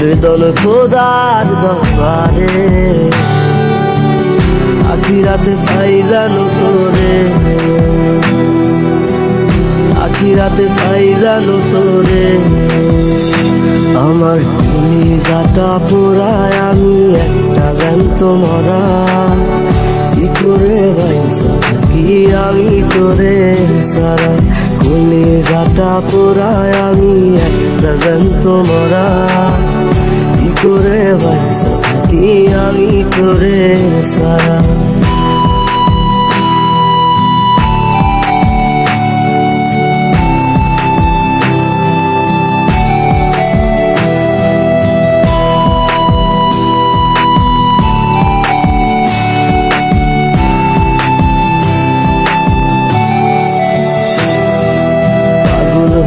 আবেদন খোদার দরবারে। আখিরাতে পাই জানো তোরে। আখিরাতে পাই জানো তোরে। আমার যাটা পোড়ায়, আমি একটা জ্যান্ত মরা। কি করে বাইসা থাকি আমি তোরে সারা যাটা পোড়ায়, আমি একটা জ্যান্ত মরা। কি বাইসা থাকি আমি তোরে সারা।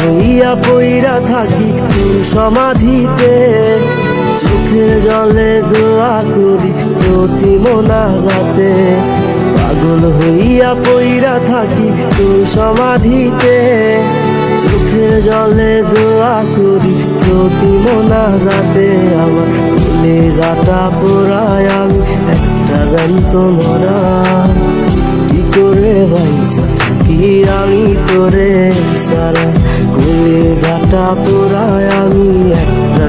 হইয়া পইরা থাকি সমাধিতে। চোখের জলে দোয়া করি প্রতি মোনা যাতে পাগল হইয়া পইরা থাকি তোর সমাধিতে। চোখের জলে দোয়া করি প্রতি মোনা যাতে আমার ভুলে যাটা পোড়ায় আমি, একটা জানত মরা। কি করে বাইসা থাকি আমি তোরে? সারা কুলে যাটা পোড়ায়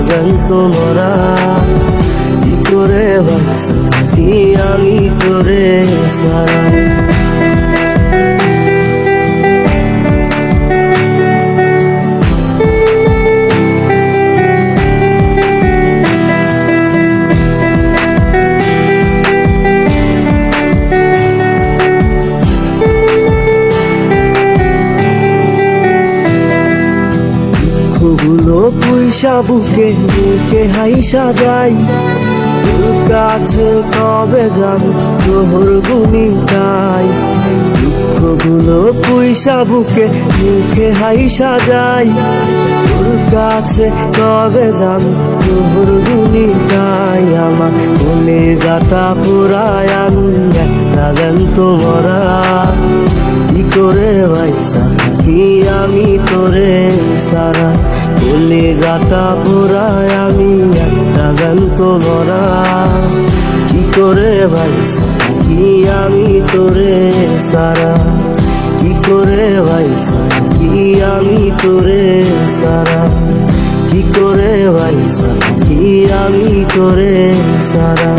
জানত মরা কি করে বাইসা আমি তোরে সারা দুঃখগুলো পুইসা বুকে বুকে হাইসা যাই তোর কাছে কবে যাব তোহর গুণিটাই দুঃখগুলো পুইসা বুকে মুখে হাইসা যাই তোর কাছে কবে যাব তোহর গুণিটাই আমার বলে যাটা পুরায় আমি একটা জ্যান্ত মরা। কি করে বাইসা থাকি আমি তোরে সারা? বলে যাটা পোড়ায় আমি একটা জানত মরা। কি করে বাইসা থাকি আমি তোরে সারা? কি করে বাইসা থাকি আমি তোরে সারা? কি করে বাইসা থাকি আমি তোরে সারা?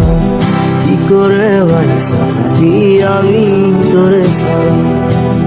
কি করে বাইসা থাকি আমি তোরে সারা?